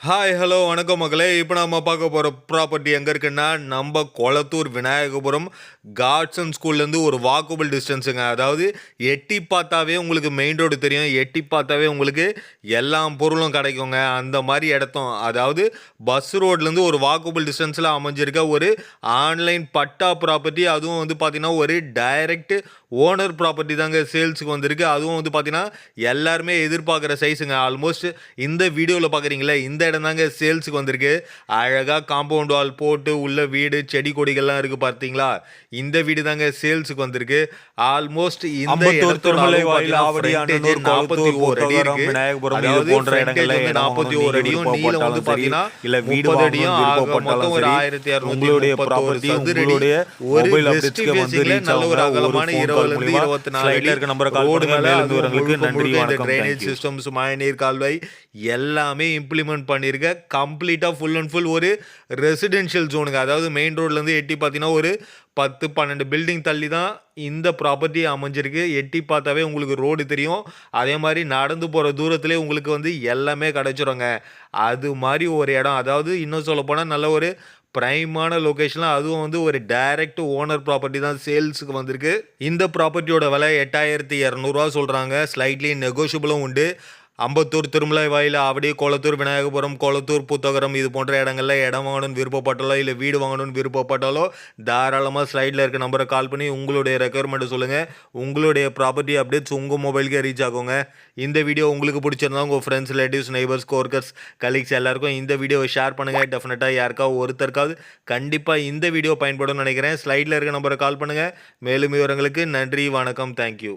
Hi hello வணக்கம் மக்களே. இப்போ நம்ம பார்க்க போகிற ப்ராப்பர்ட்டி எங்கே இருக்குன்னா நம்ம கொளத்தூர் விநாயகபுரம் காட்ஸன் ஸ்கூல்லேருந்து ஒரு வாக்கபிள் டிஸ்டன்ஸுங்க அதாவது எட்டி பார்த்தாவே உங்களுக்கு மெயின் ரோடு தெரியும். எட்டி பார்த்தாவே உங்களுக்கு எல்லா பொருளும் கிடைக்குங்க. அந்த மாதிரி இடத்தும். அதாவது பஸ் ரோட்லேருந்து ஒரு வாக்கபிள் டிஸ்டன்ஸில் அமைஞ்சிருக்க ஒரு ஆன்லைன் பட்டா ப்ராப்பர்ட்டி அதுவும் வந்து பார்த்திங்கன்னா ஒரு டைரக்ட் ஓனர் ப்ராப்பர்ட்டி தாங்க சேல்ஸுக்கு வந்திருக்கு. அதுவும் வந்து பார்த்தீங்கன்னா எல்லாருமே எதிர்பார்க்குற சைஸுங்க ஆல்மோஸ்ட் இந்த வீடியோவில் பார்க்குறீங்களே இந்த இடம் தாங்க சேல்ஸுக்கு வந்திருக்கு. அழகாக காம்பவுண்ட் வால் போட்டு உள்ள வீடு செடி கொடிகள்லாம் இருக்குது பார்த்தீங்களா? இந்த வீடு தாங்க சேல்ஸுக்கு வந்திருக்கு. ஆல்மோஸ்ட் இந்த நாற்பத்தி ஓர் அடி இருக்கு. நாற்பத்தி ஓர் அடியும் நீளம் வந்து பார்த்தீங்கன்னா இல்ல வீடு அடியும் மொத்தம் ஒரு ஆயிரத்தி இரநூத்தி முப்பத்தோரு சதுரடி. ஒரு reach நல்ல ஒரு. ஒரு அகலமான phone call இருபதுல இருந்து மூலியமா இருபத்தி நாலு இருக்க. மேல நன்றி, Thank you. systems மழைநீர் கால்வாய் எல்லாமே இம்ப்ளிமெண்ட் பண்ணியிருக்க கம்ப்ளீட்டாக ஃபுல் அண்ட் ஃபுல் ஒரு ரெசிடென்ஷியல் ஜோனுங்க அதாவது மெயின் ரோட்லேருந்து எட்டி பார்த்தீங்கன்னா ஒரு பத்து பன்னெண்டு பில்டிங் தள்ளி தான் இந்த ப்ராப்பர்ட்டி அமைஞ்சிருக்கு. எட்டி பார்த்தாவே உங்களுக்கு ரோடு தெரியும். அதே மாதிரி நடந்து போகிற தூரத்துலேயே உங்களுக்கு வந்து எல்லாமே கிடச்சிருங்க. அது மாதிரி ஒரு இடம். அதாவது இன்னும் சொல்ல போனால் நல்ல ஒரு ப்ரைமான லொக்கேஷனில் அதுவும் வந்து ஒரு டைரக்ட் ஓனர் ப்ராப்பர்ட்டி தான் சேல்ஸுக்கு வந்திருக்கு. இந்த ப்ராப்பர்ட்டியோட விலை எட்டாயிரத்தி இரநூறுவா சொல்கிறாங்க ஸ்லைட்லி நெகோஷியபிளும் உண்டு. அம்பத்தூர் திருமலை வாயில் அப்படியே கொளத்தூர் விநாயகபுரம் கொளத்தூர் புத்தகரம் இது போன்ற இடங்கள்ல இடம் வாங்கணும்னு விருப்பப்பட்டாலோ இல்லை வீடு வாங்கணும்னு விருப்பப்பட்டாலோ தாராளமாக ஸ்லைடில் இருக்க நம்பரை கால் பண்ணி உங்களுடைய ரெக்குயர்மெண்ட்டை சொல்லுங்கள் உங்களுடைய ப்ராப்பர்ட்டி அப்டேட்ஸ் உங்கள் மொபைலுக்கே ரீச் ஆகுங்க. இந்த வீடியோ உங்களுக்கு பிடிச்சிருந்தா உங்கள் friends relatives neighbours coworkers colleagues எல்லாருக்கும் இந்த வீடியோவை ஷேர் பண்ணுங்கள் டெஃபினட்டாக யாருக்காவது ஒருத்தருக்காவது கண்டிப்பாக இந்த வீடியோ பயன்படும் நினைக்கிறேன். ஸ்லைடில் இருக்க நம்பரை கால் பண்ணுங்கள் மேலும் விவரங்களுக்கு நன்றி வணக்கம் தேங்க்யூ